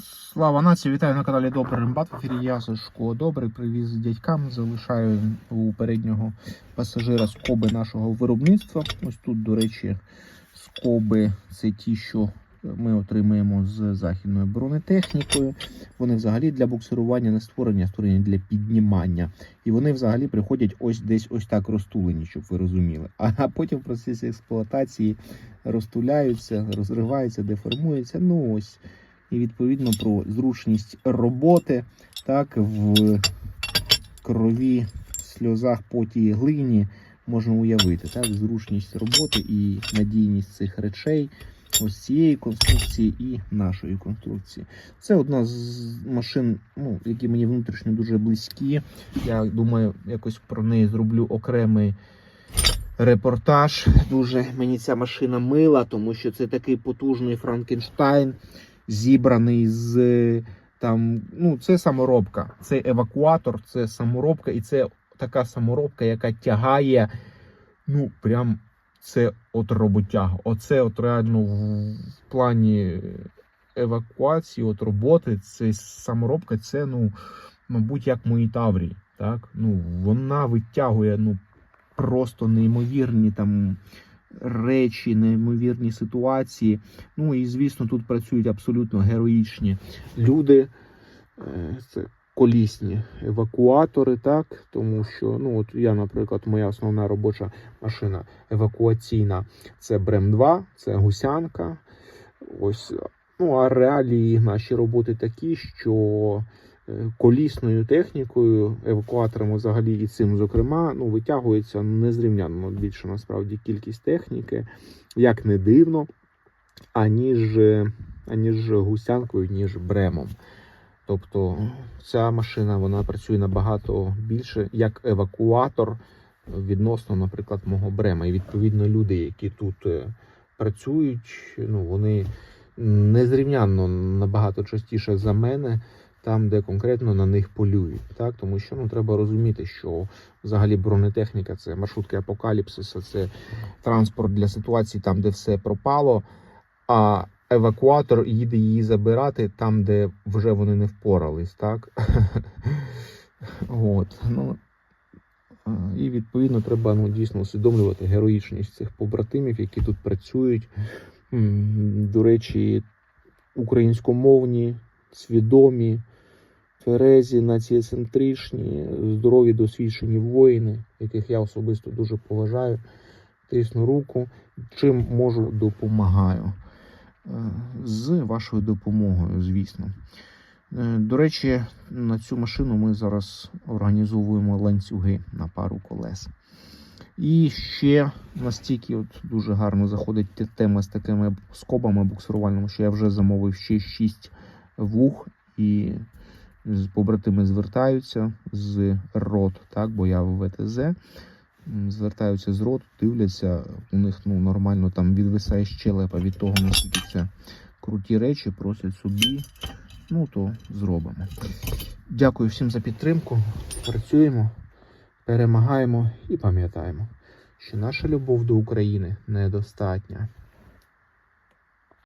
Слава нації, вітаю на каналі Добрий Рембат. В ефірі я Сашко Добрий. Привіз дядькам. Залишаю у переднього пасажира скоби нашого виробництва. Ось тут, до речі, скоби це ті, що ми отримуємо з західною бронетехнікою. Вони взагалі для буксирування не створені, а створені для піднімання. І вони взагалі приходять ось десь ось так розтулені, щоб ви розуміли. А потім в процесі експлуатації розтуляються, розриваються, деформуються. Ну ось і відповідно про зручність роботи, так в крові, сльозах, поті глині можна уявити так, зручність роботи і надійність цих речей. Ось цієї конструкції і нашої конструкції. Це одна з машин, ну, які мені внутрішньо дуже близькі. Я думаю, якось про неї зроблю окремий репортаж. Дуже мені ця машина мила, тому що це такий потужний Франкенштайн, зібраний з там. Ну, це саморобка, це евакуатор, це саморобка, і це така саморобка, яка тягає. Ну, прям це от роботяга. Оце от реально в плані евакуації, от роботи, це саморобка, це, ну, мабуть, як мої Таврії. Так? Ну, вона витягує ну, просто неймовірні там речі, неймовірні ситуації. Ну і звісно, тут працюють абсолютно героїчні люди. Е, Це колісні евакуатори, так тому що ну от я, наприклад, моя основна робоча машина евакуаційна це Брем 2, це гусянка. Ось ну а реалії наші роботи такі, що колісною технікою, евакуаторами взагалі і цим, зокрема, ну витягується незрівнянно більше насправді кількість техніки, як не дивно, аніж, аніж гусянкою, ніж бремом. Тобто ця машина вона працює набагато більше як евакуатор відносно, наприклад, мого брема. І відповідно люди, які тут е, працюють, ну вони незрівнянно набагато частіше за мене, там, де конкретно на них полюють. Так? Тому що ну, треба розуміти, що взагалі бронетехніка це маршрутки апокаліпсиса, це транспорт для ситуацій, там, де все пропало. А евакуатор їде її забирати там, де вже вони не впорались, так? От, ну, і відповідно треба ну, дійсно усвідомлювати героїчність цих побратимів, які тут працюють. До речі, українськомовні, свідомі, тверезі, націєцентричні, здорові, досвідчені воїни, яких я особисто дуже поважаю. Тисну руку, чим можу допомагаю. Е, З вашою допомогою, звісно. Е, До речі, на цю машину ми зараз організовуємо ланцюги на пару колес. І ще настільки от дуже гарно заходить тема з такими скобами буксирувальними, що я вже замовив ще 6 вух, і побратими звертаються з рот, так, бо я в ВТЗ. Звертаються з рот, дивляться, у них ну, нормально там відвисає щелепа від того, наскільки це круті речі, просять собі. Ну то зробимо. Дякую всім за підтримку. Працюємо, перемагаємо і пам'ятаємо, що наша любов до України недостатня.